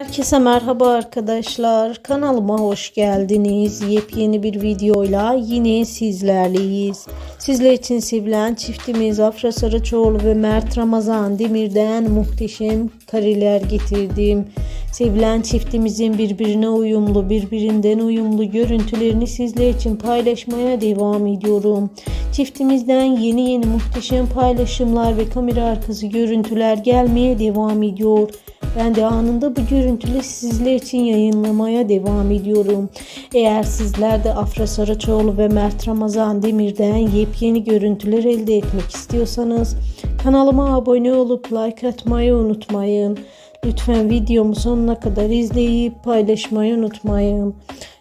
Herkese merhaba arkadaşlar. Kanalıma hoş geldiniz. Yepyeni bir videoyla yine sizlerleyiz. Sizler için sevilen çiftimiz Afra Saraçoğlu ve Mert Ramazan Demir'den muhteşem kareler getirdim. Sevilen çiftimizin birbirine uyumlu, birbirinden uyumlu görüntülerini sizler için paylaşmaya devam ediyorum. Çiftimizden yeni yeni muhteşem paylaşımlar ve kamera arkası görüntüler gelmeye devam ediyor. Ben de anında bu görüntüleri sizler için yayınlamaya devam ediyorum. Eğer sizler de Afra Saraçoğlu ve Mert Ramazan Demir'den yepyeni görüntüler elde etmek istiyorsanız kanalıma abone olup like atmayı unutmayın. Lütfen videomu sonuna kadar izleyip paylaşmayı unutmayın.